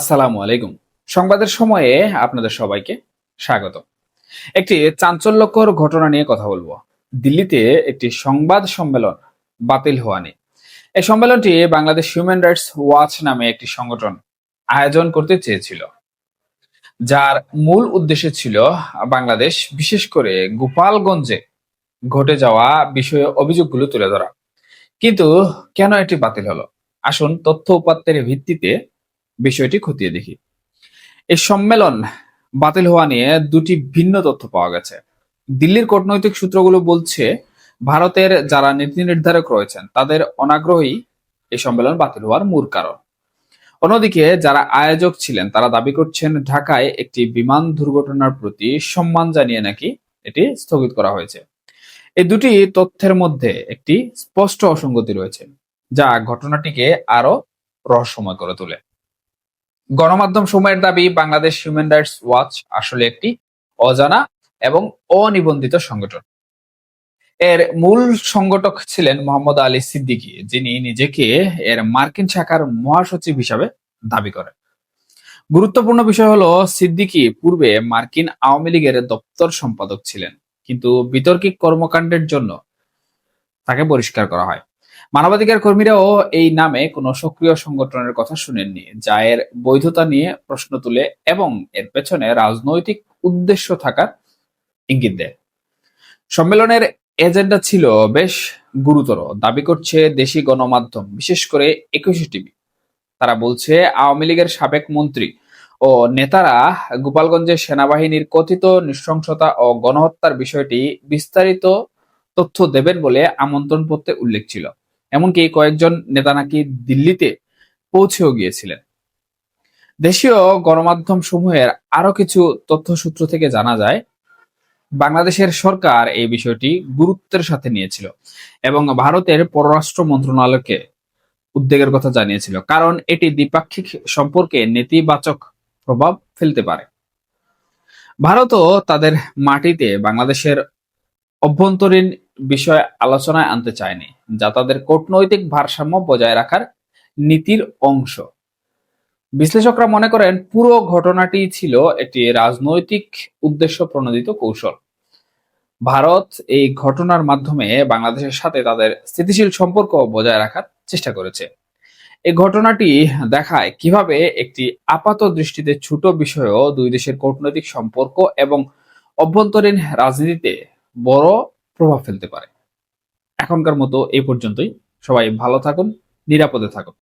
আসসালামু আলাইকুম। সংবাদের সময়ে আপনাদের সবাইকে স্বাগত। একটি চাঞ্চল্যকর ঘটনা নিয়ে কথা বলব। দিল্লিতে একটি সংবাদ সম্মেলন বাতিল হওয়া নিয়ে। এই সম্মেলনটি বাংলাদেশ হিউম্যান রাইটস ওয়াচ নামে একটি সংগঠন আয়োজন করতে চেয়েছিল। যার মূল উদ্দেশ্য ছিল বাংলাদেশ, বিশেষ করে গোপালগঞ্জে ঘটে যাওয়া বিষয়ে অভিযোগগুলো তুলে ধরা। কিন্তু কেন এটি বাতিল হলো? আসুন তথ্য উপাত্তের ভিত্তিতে বিষয়টি খতিয়ে দেখি। এই সম্মেলন বাতিল হওয়া নিয়ে দুটি ভিন্ন তথ্য পাওয়া গেছে। দিল্লির কূটনৈতিক সূত্রগুলো বলছে, ভারতের যারা নীতি নির্ধারক রয়েছেন, তাদের অনাগ্রহী এই সম্মেলন বাতিল হওয়ার মূল কারণ। অন্যদিকে, যারা আয়োজক ছিলেন, তারা দাবি করছেন, ঢাকায় একটি বিমান দুর্ঘটনার প্রতি সম্মান জানিয়ে নাকি এটি স্থগিত করা হয়েছে। এই দুটি তথ্যের মধ্যে একটি স্পষ্ট অসঙ্গতি রয়েছে, যা ঘটনাটিকে আরও রহস্যময় করে তোলে। গণমাধ্যম সময়ের দাবি, বাংলাদেশ হিউম্যান রাইটস ওয়াচ আসলে একটি অজানা এবং অনিবন্ধিত সংগঠন। এর মূল সংগঠক ছিলেন মোহাম্মদ আলী সিদ্দিকী, যিনি নিজেকে এর মার্কিন শাখার মহাসচিব হিসাবে দাবি করেন। গুরুত্বপূর্ণ বিষয় হলো, সিদ্দিকী পূর্বে মার্কিন আওয়ামী লীগের দপ্তর সম্পাদক ছিলেন, কিন্তু বিতর্কিক কর্মকাণ্ডের জন্য তাকে বহিষ্কার করা হয়। মানবাধিকার কর্মীরাও এই নামে কোনো সক্রিয় সংগঠনের কথা শুনেননি, যা এর বৈধতা নিয়ে প্রশ্ন তুলে এবং এর পেছনে রাজনৈতিক উদ্দেশ্য থাকার ইঙ্গিত দেয়। সম্মেলনের এজেন্ডা ছিল বেশ গুরুতর, দাবি করছে দেশি গণমাধ্যম, বিশেষ করে একুশে টিভি। তারা বলছে, আওয়ামী লীগের সাবেক মন্ত্রী ও নেতারা গোপালগঞ্জের সেনাবাহিনীর কথিত নৃশংসতা ও গণহত্যার বিষয়টি বিস্তারিত তথ্য দেবেন বলে আমন্ত্রণ পত্রে উল্লেখ ছিল। এমনকি কয়েকজন নেতা নাকি দিল্লিতে পৌঁছেও গিয়েছিলেন। দেশীয় গণমাধ্যম সমূহের আরও কিছু তথ্যসূত্র থেকে জানা যায়, বাংলাদেশের সরকার এই বিষয়টি গুরুত্বের সাথে নিয়েছিল এবং ভারতের পররাষ্ট্র মন্ত্রণালয়কে উদ্বেগের কথা জানিয়েছিল, কারণ এটি দ্বিপাক্ষিক সম্পর্কে নেতিবাচক প্রভাব ফেলতে পারে। ভারতও তাদের মাটিতে বাংলাদেশের অভ্যন্তরীণ বিষয় আলোচনায় আনতে চায়নি, যা তাদের কূটনৈতিক ভারসাম্য বজায় রাখার নীতির অংশ। বিশ্লেষকরা মনে করেন, পুরো ঘটনাটি ছিল একটি রাজনৈতিক উদ্দেশ্য প্রণোদিত কৌশল। ভারত এই ঘটনার মাধ্যমে বাংলাদেশের সাথে তাদের স্থিতিশীল সম্পর্ক বজায় রাখার চেষ্টা করেছে। এই ঘটনাটি দেখায় কীভাবে একটি আপাত দৃষ্টিতে ছোট বিষয়েও দুই দেশের কূটনৈতিক সম্পর্ক এবং অভ্যন্তরীণ রাজনীতিতে বড় প্রভাব ফেলতে পারে। এখনকার মতো এই পর্যন্তই। সবাই ভালো থাকুন নিরাপদে থাকুন।